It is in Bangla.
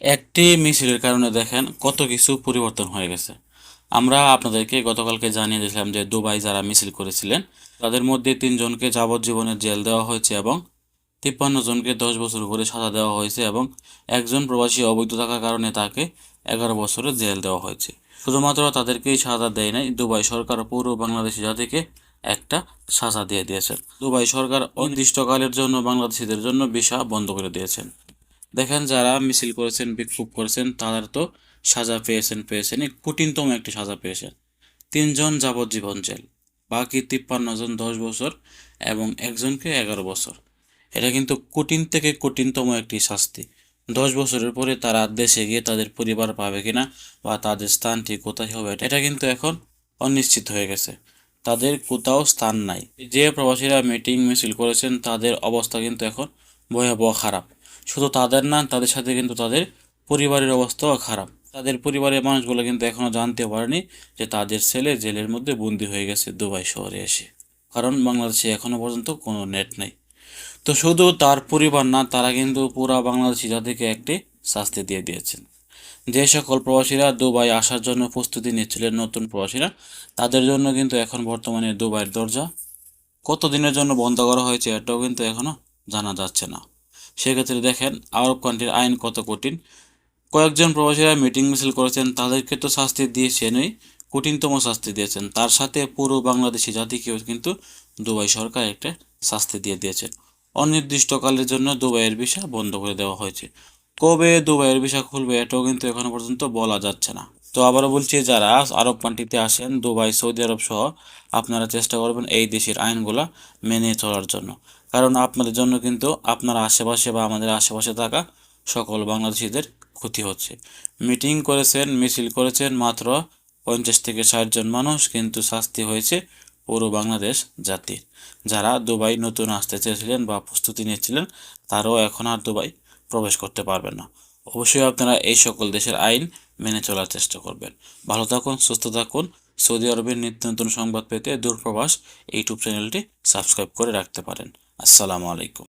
একটি মিছিলের কারণে দেখেন কত কিছু পরিবর্তন হয়ে গেছে। আমরা আপনাদেরকে গতকালকে জানিয়ে দিয়েছিলাম যে দুবাই যারা মিছিল করেছিলেন, তাদের মধ্যে তিনজনকে যাবজ্জীবনের জেল দেওয়া হয়েছে এবং তিপ্পান্ন জনকে দশ বছর করে সাজা দেওয়া হয়েছে এবং একজন প্রবাসী অবৈধ থাকার কারণে তাকে এগারো বছরের জেল দেওয়া হয়েছে। শুধুমাত্র তাদেরকেই সাজা দেয় নাই, দুবাই সরকার পুরো বাংলাদেশি জাতিকে একটা সাজা দিয়ে দিয়েছেন। দুবাই সরকার অনির্দিষ্টকালের জন্য বাংলাদেশিদের জন্য ভিসা বন্ধ করে দিয়েছেন। দেখেন যারা মিছিল করেছেন, বিক্ষোভ করেছেন তারা তো সাজা পেয়েছেন পেয়েছেন কঠিনতম একটি সাজা পেয়েছেন। তিনজন যাবজ্জীবন জেল, বাকি তিপ্পান্ন জন দশ বছর এবং একজনকে এগারো বছর। এটা কিন্তু কঠিন থেকে কঠিনতম একটি শাস্তি। দশ বছরের পরে তারা দেশে গিয়ে তাদের পরিবার পাবে কিনা বা তাদের স্থানটি কোথায় হবে, এটা কিন্তু এখন অনিশ্চিত হয়ে গেছে। তাদের কোথাও স্থান নাই। যে প্রবাসীরা মিটিং মিছিল করেছেন, তাদের অবস্থা কিন্তু এখন ভয়াবহ খারাপ। শুধু তাদের না, তাদের সাথে কিন্তু তাদের পরিবারের অবস্থাও খারাপ। তাদের পরিবারের মানুষগুলো কিন্তু এখনও জানতে পারেনি যে তাদের ছেলে জেলের মধ্যে বন্দি হয়ে গেছে দুবাই শহরে এসে। কারণ বাংলাদেশে এখনও পর্যন্ত কোনো নেট নেই। তো শুধু তার পরিবার না, তারা কিন্তু পুরা বাংলাদেশি জাতিকে একটি শাস্তি দিয়ে দিয়েছেন। যে সকল প্রবাসীরা দুবাই আসার জন্য প্রস্তুতি নিচ্ছিলেন, নতুন প্রবাসীরা, তাদের জন্য কিন্তু এখন বর্তমানে দুবাইয়ের দরজা। কতদিনের জন্য বন্ধ করা হয়েছে এটাও কিন্তু এখনও জানা যাচ্ছে না। সেক্ষেত্রে দেখেন আরব কান্ট্রির আইন কত কঠিন। কয়েকজন প্রবাসীরা মিটিং মিছিল করেছেন, তাদেরকে তো শাস্তি দিয়েছেনই, কঠিনতম শাস্তি দিয়েছেন। তার সাথে পুরো বাংলাদেশি জাতিকেও কিন্তু দুবাই সরকার একটা শাস্তি দিয়ে দিয়েছেন। অনির্দিষ্টকালের জন্য দুবাইয়ের ভিসা বন্ধ করে দেওয়া হয়েছে। কবে দুবাইয়ের ভিসা খুলবে এটাও কিন্তু এখনও পর্যন্ত বলা যাচ্ছে না। তো আবারও বলছি, যারা আরব কান্ট্রিতে আসেন, দুবাই, সৌদি আরব সহ, আপনারা চেষ্টা করবেন এই দেশের আইনগুলা মেনে চলার জন্য। কারণ আপনাদের জন্য কিন্তু আপনার আশেপাশে বা আমাদের আশেপাশে থাকা সকল বাংলাদেশিদের ক্ষতি হচ্ছে। মিটিং করেছেন, মিছিল করেছেন মাত্র পঞ্চাশ থেকে ষাট জন মানুষ, কিন্তু শাস্তি হয়েছে পুরো বাংলাদেশ জাতির। যারা দুবাই নতুন আসতে চেয়েছিলেন বা প্রস্তুতি নিয়েছিলেন, তারাও এখন আর দুবাই প্রবেশ করতে পারবেন না। অবশ্যই আপনারা এই সকল দেশের আইন মেনে চলার চেষ্টা করবেন। ভালো থাকুন, সুস্থ থাকুন। সৌদি আরবের নিত্য নতুন সংবাদ পেতে দূরপ্রবাস ইউটিউব চ্যানেলটি সাবস্ক্রাইব করে রাখতে পারেন। আসসালামু আলাইকুম।